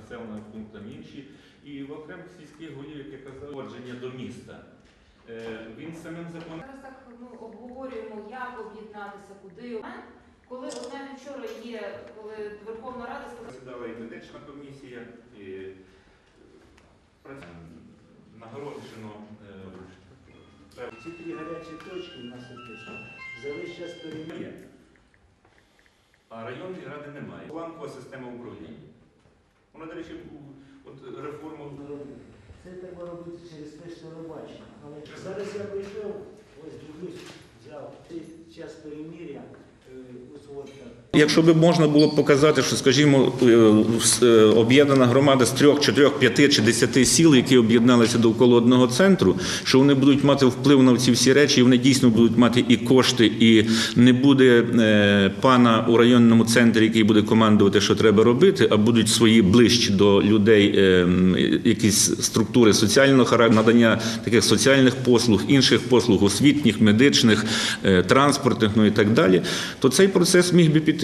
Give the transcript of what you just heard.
населеним пунктам інші. І в окремих сільських голів, яке казав, ходження до міста. Е, Він самим законом Зараз так ну, обговорюємо, як об'єднатися, куди. Коли от навіть вчора є, коли Верховна Рада сказала, і медична комісія, і нагороджено е, Ці три гарячі точки у нас описано. За весь час перемір'я. А районної ради немає. Планкова система управління. Вона, до речі, от реформу Це треба робити через те, що ви бачите. Але зараз я прийшов, ось дивлюсь, взяв цей час перемір'я, ось узгодка. Якщо б можна було б показати, що, скажімо, е, е, об'єднана громада з трьох, чотирьох, п'яти чи десяти сіл, які об'єдналися довкола одного центру, що вони будуть мати вплив на ці всі речі, і вони дійсно будуть мати і кошти, і не буде е, пана у районному центрі, який буде командувати, що треба робити, а будуть свої ближчі до людей якісь структури соціального характеру, надання таких соціальних послуг, інших послуг, освітніх, медичних, транспортних, ну і так далі, то цей процес міг би піти.